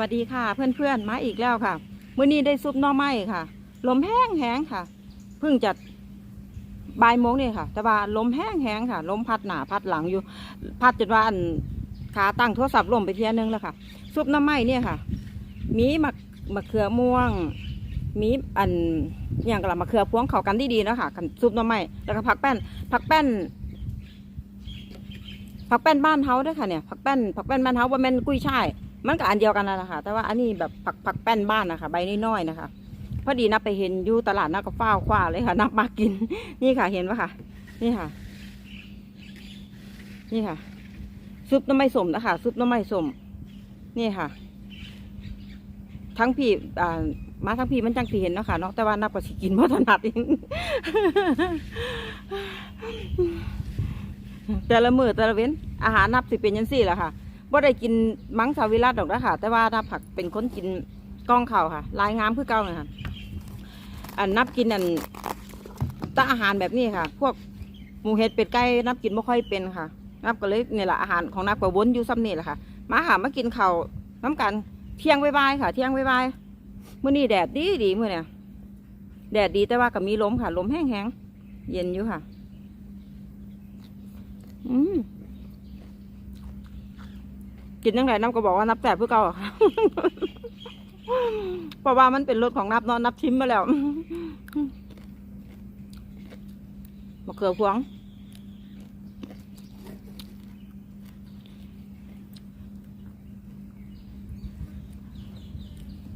วัสดีค่ะ เพื่อนๆมาอีกแล้วค่ะมื้อนี้ได้ซุปหน่อไม้ค่ะ ลมแห้งแห้งค่ะ เพิ่งจะบ่ายโมงนี่ค่ะ แต่ว่าลมแห้งแห้งค่ะ ลมพัดหนาพัดหลังอยู่ พัดจนว่าอันขาตั้งโทรศัพท์ลมไปเทียนึงแล้วค่ะซุปหน่อไม้เนี่ยค่ะ มีมะมะเขือม่วง มีอันอย่างกระมะเขือพวงเข้ากันดีๆนะค่ะกันซุปหน่อไม้แล้วก็ผักแป้นผักแป้นผักแป้นบ้านเฮาด้วยค่ะเนี่ยผักแป้นผักแป้นบ้านเฮาว่าแม่นกุ้ยช่าย มันก็อันเดียวกันนั่นแหละค่ะ แต่ว่าอันนี้แบบผักผักแป้นบ้านนะคะใบน้อยๆนะคะ พอดีนับไปเห็นอยู่ตลาดนักก็ฟ้าวคว้าเลยค่ะ นับมากิน นี่ค่ะเห็นปะค่ะ นี่ค่ะ นี่ค่ะ ซุปน้ำไม่สมนะคะซุปน้ำไม่สม นี่ค่ะ ทั้งพี่อ่ามาทั้งพี่มันจังสีเห็นเนาะค่ะเนาะแต่ว่านับก็สิกินเพราะถนัดเองแต่ละมือแต่ละเว้นอาหารนับสิเป็นยังสี่แหละค่ะ บ่ได้กินมังสวิรัตดอกนะค่ะ แต่ว่านับผักเป็นคนกินกล้องเข่าค่ะ ลายงามคือเก่าเลยค่ะ อันนับกินอันแตอาหารแบบนี้ค่ะ พวกหมูเห็ดเป็ดไก่นับกินไม่ค่อยเป็นค่ะ นับก็เลยเนี่ยแหละอาหารของนับก็วนอยู่ซ้ำนี่แหละค่ะ มาหามากินเข้าน้ำกันเที่ยงบายๆค่ะ เที่ยงบายๆมื้อนี้แดดดีดีมื้อเนี่ยแดดดีแต่ว่าก็มีลมค่ะ ลมแห้งๆเย็นอยู่ค่ะ อืม กินยังไงน้ำก็บอกว่านับแสบเพื่อเก่าเพราะว่ามันเป็นรถของนับเนอนนับชิมมาแล้วมะเขือพวง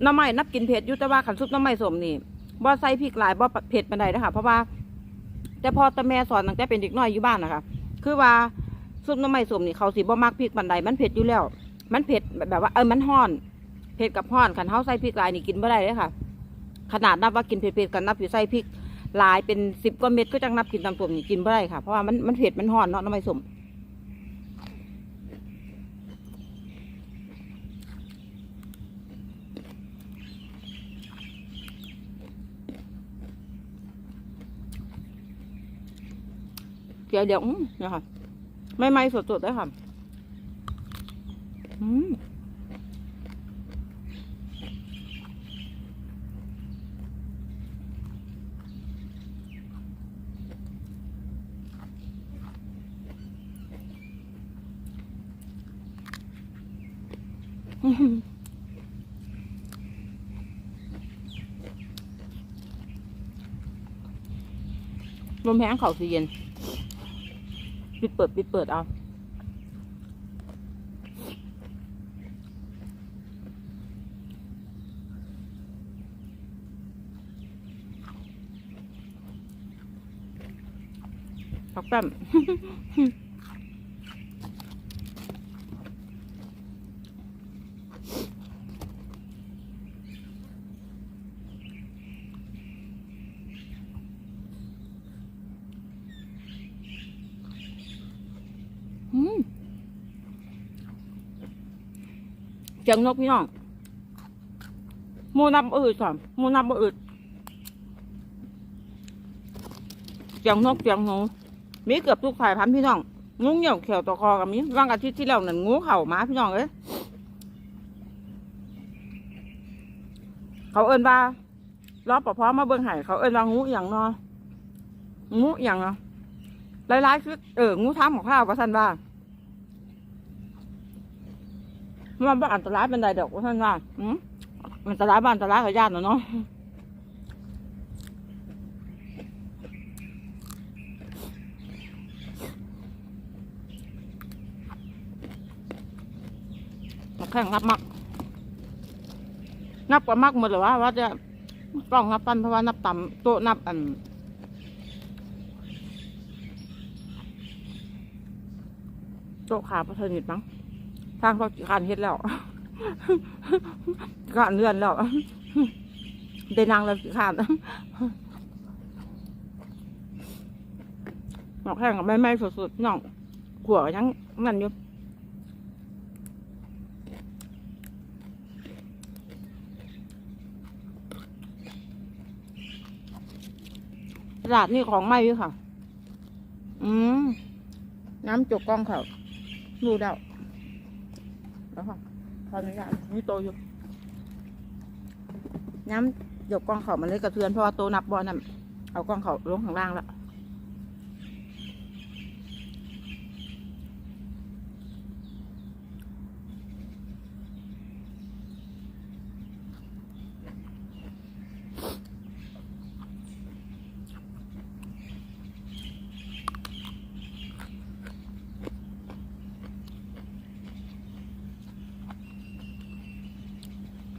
น้ำไม้นับกินเผ็ดยู่แต่ว่าขันซุปน้ำไม้สมนี่บ่ใส่พริกหลายบ่เผ็ดปานใดนะคะเพราะว่า แต่พอต่แม่สอนตั้งแต่เป็นเด็กน้อยอยู่บ้านนะคะคือว่า ซุปน้ำไม้สมนี่เขาสิบ่มักพริกปานใดมันเผ็ดอยู่แล้ว มันเผ็ดแบบว่าเออมันห้อนเผ็ดกับห้อนขันเฮาใส่พริกลายนี่กินไม่ได้เลยค่ะ ขนาดนับว่ากินเผ็ดๆกันนับอยู่ใส่พริกลายเป็นสิบกว่าเม็ดก็จังนับกินตำส้มนี่กินไม่ได้ค่ะเพราะว่ามันมันเผ็ดมันห้อนเนาะน้ำไม้สมเดี๋ยวเดี๋ยวอื้อเนี่ยค่ะ ไม่ไม่สดๆเลยค่ะอืมลมแห้งเขาสีเย็น ปิดเปิดปิดเปิดเอาพักแป๊บ อืมเสียงนกพี่น้องหมูนับอืดค่ะหมูนับอืดเสียงนกเสียงหนูมีเกือบทุกสายพันธุ์พี่น้องงูเหี่ยวเขียวตะคอกับมีว่างอาทิตย์ที่แล้วนั่นงูเข่ามาพี่น้องเอ้ยเขาเอิ้นว่ารอบปภมาเบิ่งไห้เขาเอิ้นว่างูอย่างเนาะงูอย่างเนาะหลายๆคือเอองูทำของข้าวว่าท่านว่า มันบ่อันตรายเป็นใดดอกว่าท่านว่าอืมอันตรายบ้านอันตรายกับญาติเนาะมาแข่งนับมัก นับก็มักหมดเลยว่าว่าจะต้องนับตันเพราะว่านับต่ำโต๊ะนับอันโต๊ะขาประเทนิดมั้ง ทางเขาการเฮ็ดแล้วการเลื่อนแล้วได้นางแล้วขาดหมอกแห้งกับไม่ไม่สดๆน้องขัวก็ยังนั่นอยู่ตลาดนี่ของใหม่อยู่ค่ะ อืม น้ำจกกล้องเขาดูแล้ว นะตอนนี้อะนี่โตอยู่ย้ำหยกกองเขามันเลยกระเทือนเพราะว่าโตนับบอลน่ะเอากองเขาลงข้างล่างแล้ว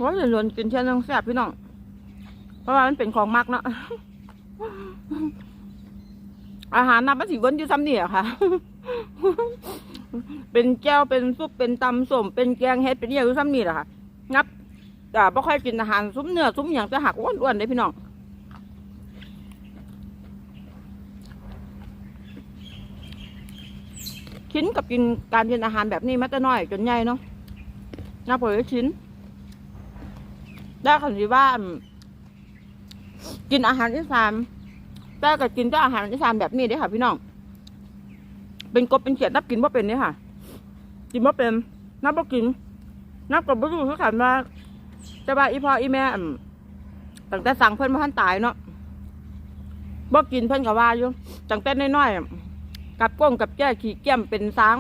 ว่าเรือนกินเช่นนึงแซ่บพี่น้อง เพราะว่ามันเป็นของมักเนาะ อาหารนับมันสีเบิ้นอยู่ซ้ำนี่อะค่ะ เป็นแก้วเป็นซุปเป็นตำส้มเป็นแกงเฮ็ดเป็นอหย่างอยู่ซ้ำนี่แหละค่ะ นับอ่าบ่ค่อยกินอาหารซุ้มเนื้อซุ้มอย่างจะหักอ้วนๆเลยพี่น้องชิ้นกับกินการกินอาหารแบบนี้มาแต่น้อยจนใหญ่เนาะนับเผยชิ้น ได้คำที่ว่ากินอาหารอีสานแต่ก็กินแต่อาหารอีสานแบบนี้เด้ค่ะ พี่น้อง เป็นกบเป็นเขียดนับกินว่าเป็นเนี่ยค่ะ กินว่าเป็น นับว่ากิน นับกับบุรุษเขาขันว่าแต่ว่าอีพ่ออีแม่ตั้งแต่สั่งเพื่อนมาท่านตายเนาะบ่กินเพื่อนก็ว่าอยู่ตั้งแต่น้อยๆกับก้งกับแก้ขี่เกี้ยมเป็นสาง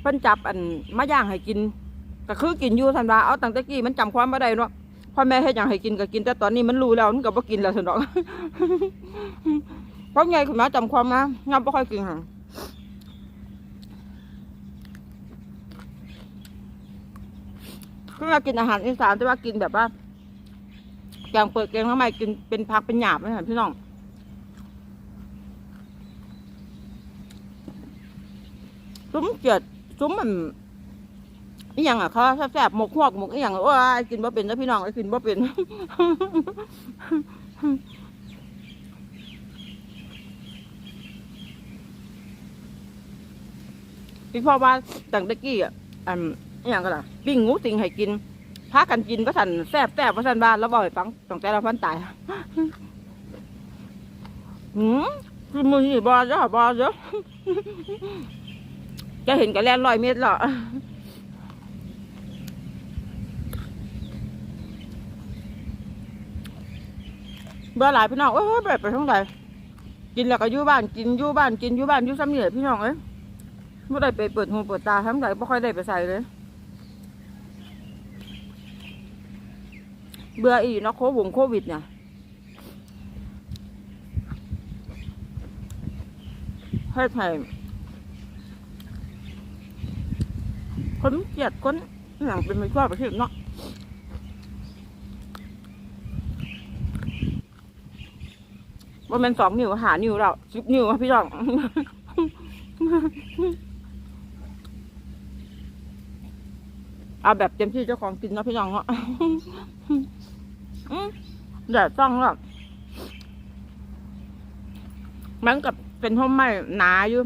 เพิ่อนจับอันมาย่างให้กิน ก็คือกินอยู่ทันว่าเอาตั้งแต่กี้มันจำความม่ได้เนาะ พ่อแม่ให้อย่างให้กินก็กิน แต่ตอนนี้มันรู้แล้วมันก็บ่กินแล้วสนอกเพราะไงคุณแมาจำความมางับบ่ค่อยกินค่ะคือเรากินอาหารอีสานแต่ว่ากินแบบว่าแกงเปิดแกงทำไมกินเป็นผักเป็นหยาบไม่เห็นพี่น้องซุ้มเจียดซุ้มมัน อีหยังอะเขาแซ่บๆหมกหวกหมกอีหยังโอ้ยกินบ่เป็นนะพี่น้องไอ้กินบ่เป็นพี่พ่อว่าตั้งตะกี้อะอันอีหยังก็ล่ะปิ้งงูสิงให้กินพากันกินก็สั่นแซ่บแซ่บว่าสั่นบ้านแล้วบ่อยฟังตั้งแต่เราพันตายหืมคือมือนี่บ่จ้ะบ่จ้ะจะเห็นกันแล่นร้อยเมตรหรอ เบื่อหลายพี่น้องเอ้ยแบบไปทั้งใดกินแล้วก็อยู่บ้านกินอยู่บ้านกินอยู่บ้านอยู่ซ้ำเหนื่อยพี่น้องเอ้ยไม่ได้ไปเปิดหูเปิดตาทั้งใดไม่ค่อยได้ไปใส่เลย เบื่ออีกเนาะโควงโควิดเนี่ยให้ไผ่คนเกลียดคนอย่างเป็นไม่ชอบประเทศเนาะ ว่ามันสองนิ้วหานิ้วเราสิบนิ้วพี่น้องเอาแบบเต็มที่เจ้าของกินนะพี่น้องเนาะแดดซ่องแล้วมันกับเป็นห้มไม้หนาอยู่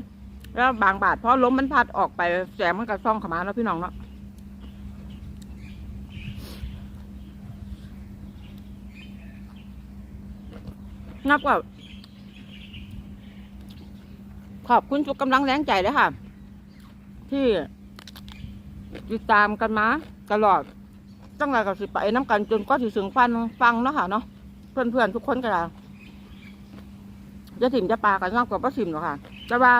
แล้วบางบาทเพราะล้มมันพัดออกไปแสงมันก็ซ่องขามาแล้วพี่น้องเนาะนับว่า ขอบคุณทุกกำลังแรงใจเลยค่ะ ที่ติดตามกันมาตลอดตั้งแต่กับสิไปน้ำกันจนก็ถึงถึงฟันฟังเนาะค่ะเนาะเพื่อนเพื่อนๆทุกคนก็ได้จะถิ่มจะปลากันนับกับป้าถิ่มหรอกค่ะแต่ว่า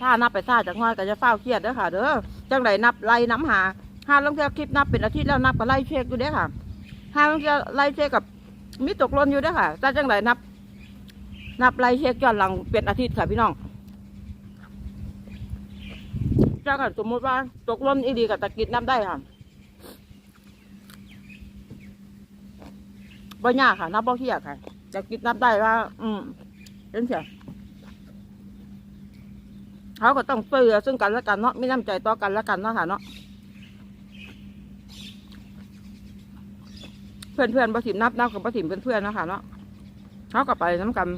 ถ้านับไปซาจากน้อยก็จะเฝ้าเครียดเด้อค่ะ เด้อจังไรนับไล่น้ำหาห้าลงเที่ยวคลิปนับเป็นอาทิตย์แล้วนับก็ไล่เช็คอยู่เด้อค่ะห้าลงเที่ยวไล่เช็คกับมีตกลนอยู่เด้อค่ะแต่จังไรนับ นับไล่เช็คย้อนหลังเป็นอาทิตย์ค่ะพี่น้อง ถ้าเกิดสมมติว่าตกล่นอีดีกับตะกิดนับได้ค่ะบ่ยากค่ะนับบ่เที่ยค่ะตะกิดนับได้ว่า อืมเป็นเสียเขาก็ต้องเสื่อซึ่งกันและกันเนาะไมีน้ำใจต่อกันและกันเนาะค่ะเนาะเพื่อนเพื่อนๆประสิมนับนับกับประสิมเพื่อนเพื่อนเนาะค่ะเนาะเขาก็ไปน้ำกัน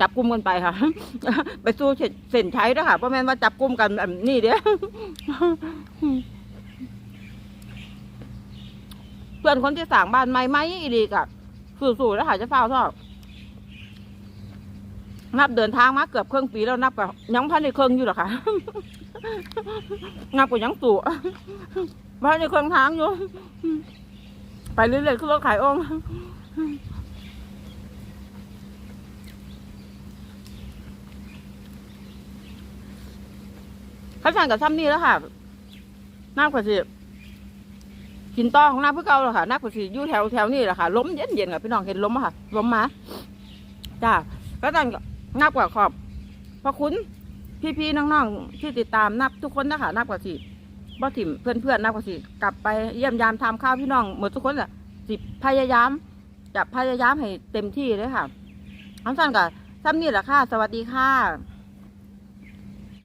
จับกลุ่มกันไปค่ะ ไปสู้เส้นเส้นชัยด้วยค่ะเพราะแม่นว่าจับกลุ่มกันแบบนี้เด้อเพื่อนคนที่สั่งบ้านใหม่ไหมอีดีกะสู้ๆแล้วค่ะจะเฝ้าทอบนับเดินทางมาเกือบเครึ่องปีแล้วนับกับยังพันในเครื่องอยู่หรอคะนับกับยังสู่พันในเครื่องทางอยู่ ไปเรื่อยๆคือรถขายองค์ ขาสั่งกับซ้ำนี่แล้วค่ะน้ำกว่าสิกินต่อของน้ำเพื่อเก่าแล้วค่ะน้ำกว่าสิอยู่แถวแถวนี่แหละค่ะล้มเย็นเย็นๆค่ะพี่น้องเห็นล้มค่ะล้มมาจ้าก็สั่งน้ำกว่าขอบพระคุณพี่ๆน้องๆที่ติดตามนับทุกคนนะคะนับกว่าสิบ่ถิ่มเพื่อนๆนับกว่าสิกลับไปเยี่ยมยามทำข้าวพี่น้องหมดทุกคนแหละสิพยายามจะพยายามให้เต็มที่เลยค่ะทั้งสั้นกับซ้ำนี่แหละค่ะ สวัสดีค่ะ